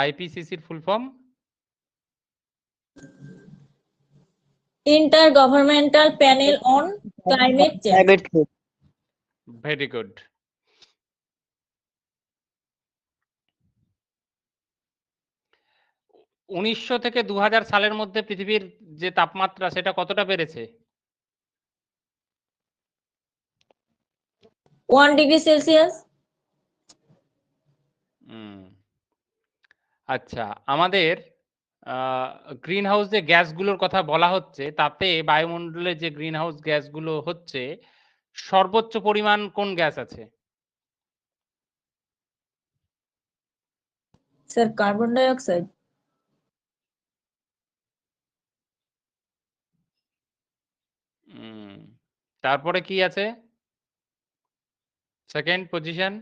আইপিসিসির full form? Inter governmental panel on climate change. Very good উনিশশো থেকে দু হাজার সালের মধ্যে পৃথিবীর যে তাপমাত্রা সেটা কতটা বেড়েছে? One degree Celsius. আচ্ছা আমাদের গ্রিন হাউস যে গ্যাসগুলোর কথা বলা হচ্ছে তাতে বায়ুমণ্ডলে যে গ্রিন হাউস গ্যাসগুলো হচ্ছে সর্বোচ্চ পরিমাণ কোন গ্যাস আছে? carbon dioxide. হুম তারপরে কি আছে? Second position?